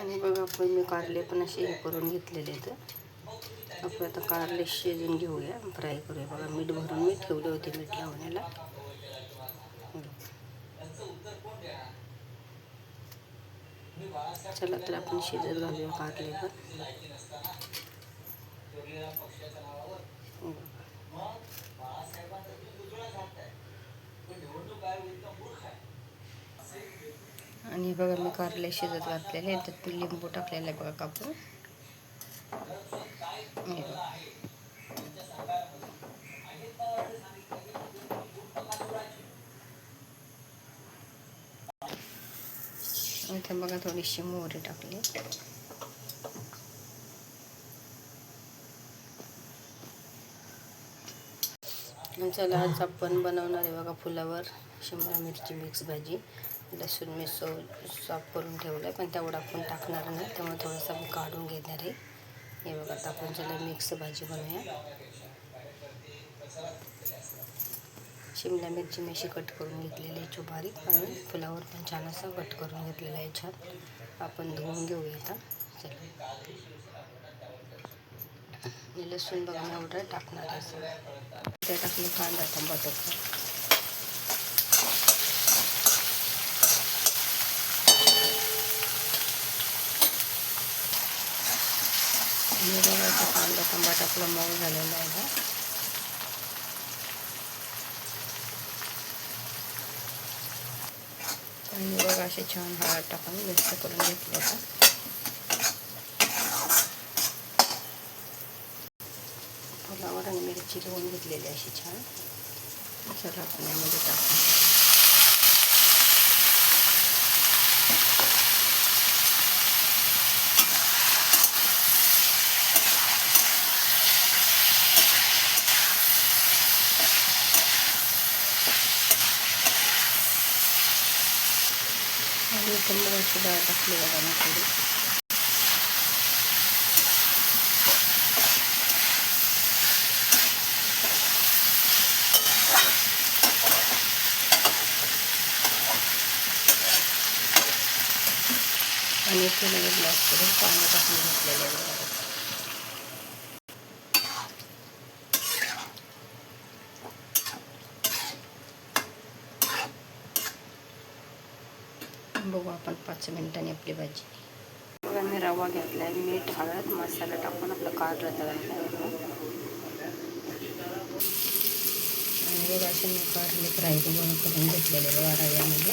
आणि बघा आपण मी कारले पण असे हे करून घेतलेले आहेत. आपण आता कारले शिजून घेऊया फ्राय करूया. बघा मीठ भरून मी ठेवले होते मीठ लावण्याला. चला तर आपण शिजत घालूया कारले पण. आणि बघा मी कारले शिजत घातलेले त्यात लिंबू टाकलेलं आहे बघा कापून. इथे बघा थोडीशी मोहरी टाकली. चला आज आपण बनवणार आहे बघा फुलावर शिमला मिरची मिक्स भाजी. लसूण मी सो साफ करून ठेवलं आहे पण तेवढा आपण टाकणार नाही त्यामुळे थोडंसं मी काढून घेणार आहे. हे बघा आता आपण चला मिक्स भाजी बनवूया. शिमला मिरची मी अशी कट करून घेतलेली आहे चुबारीक आणि फुलावर पण छान असं कट करून घेतलेलं आहे छान. आपण धुवून घेऊया आता. चला. लसूण बघा मी एवढं टाकणार आहे. असं ते टाकलं कांदा टमाटर आणि बघा कांदा टमाटा आपला मऊ झालेला आहे ना आणि बघा असे छान हळद टाकून मिक्स करून घेतले आता फुलावर आणि मिरची धुवून घेतलेली अशी छान. चला आपण यामध्ये आणि इथं मुगाची डाळ टाकली बघा मी थोडी आणि इथे नवीन ग्लास करून पाणी टाकून घेतलेलं आहे बघा आपण पाच मिनिटांनी आपली भाजी. बघा मी रवा घेतला आहे मीठ हळद मसाला टाकून आपलं कारलं तळायला आणि बघा असे मी कारले फ्राय करून करून घेतलेले बघा रव्यामध्ये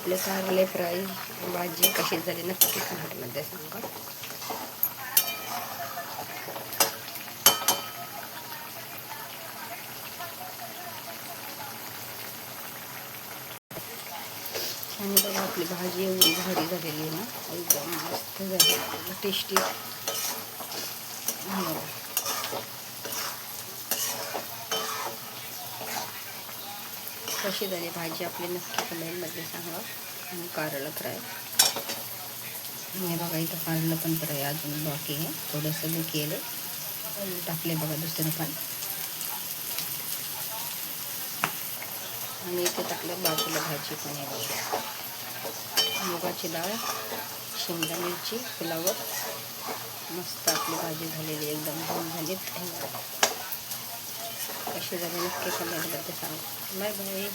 आपले कारले फ्राय भाजी कशी झाली नक्की कमेंटमध्ये सांगा. आणि बघा आपली भाजी एवढी भारी झालेली आहे ना. एकदम मस्त झाली. टेस्टी. कशी झाली भाजी आपली नक्की कमेंटमध्ये सांगा. आणि कारलं फ्राय. हे बघा इथं कारलं पण फ्राय अजून बाकी आहे. थोडंसं मी केलं. आणि टाकले बघा दुसरं पण. आणि इथे टाकलं बाजूला भाजी पण आहे बघा. मुगाची डाळ शिमला मिरची फुलावर मस्त आपली भाजी झालेली एकदम दोन झालीत कशी झाली नक्की कमेंटमध्ये सांगा बाय बाय